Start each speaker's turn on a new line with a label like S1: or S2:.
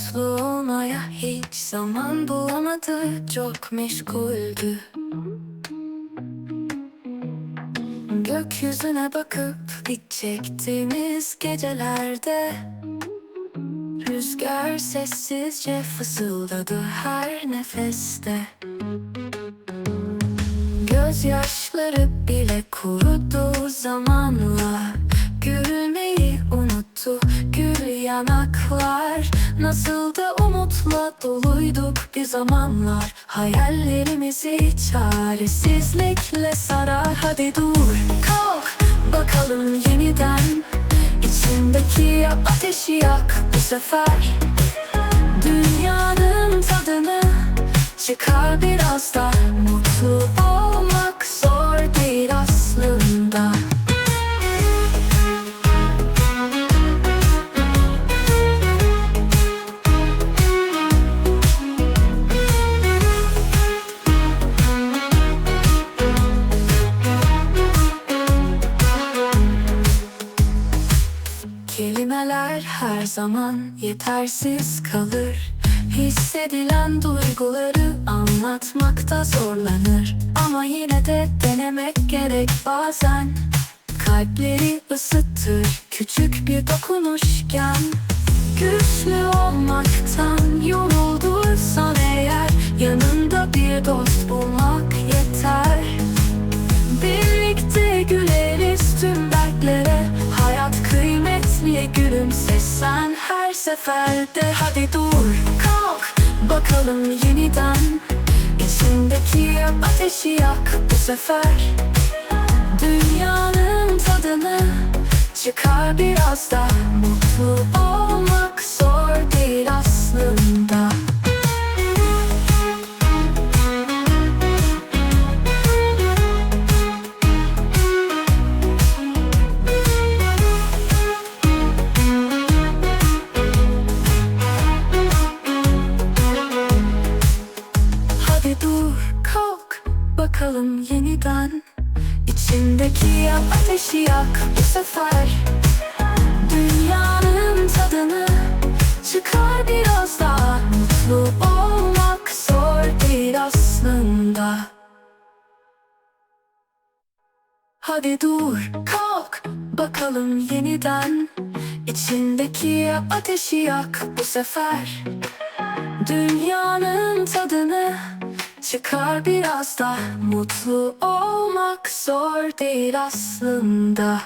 S1: Mutlu olmaya hiç zaman bulamadı Çok meşguldü. Gökyüzüne bakıp dik çektiğimiz gecelerde Rüzgar sessizce fısıldadı her nefeste. Gözyaşları bile kurudu zamanla. Gülmeyi unuttu gül yanaklar Nasıl da umutla doluyduk bir zamanlar. Hayallerimizi çaresizlikle sarar. Hadi dur kalk bakalım yeniden. İçindeki ateşi yak bu sefer. Dünyanın tadını çıkar biraz da Kelimeler her zaman yetersiz kalır. Hissedilen duyguları anlatmakta zorlanır. Ama yine de denemek gerek bazen. Kalpleri ısıtır küçük bir dokunuşken. Güçlü olmaktan yorulduysan eğer Yanında bir dost bulmak sen her seferde. Hadi dur kalk bakalım yeniden. İçindeki ateşi yak bu sefer. Dünyanın tadını çıkar biraz da Mutlu olmak bakalım yeniden. İçindeki ateşi yak. Bu sefer Dünyanın tadını çıkar biraz daha. Mutlu olmak zor değil aslında. Hadi dur kalk. Bakalım yeniden. İçindeki ateşi yak. Bu sefer Dünyanın tadını çıkar biraz da Mutlu olmak zor değil aslında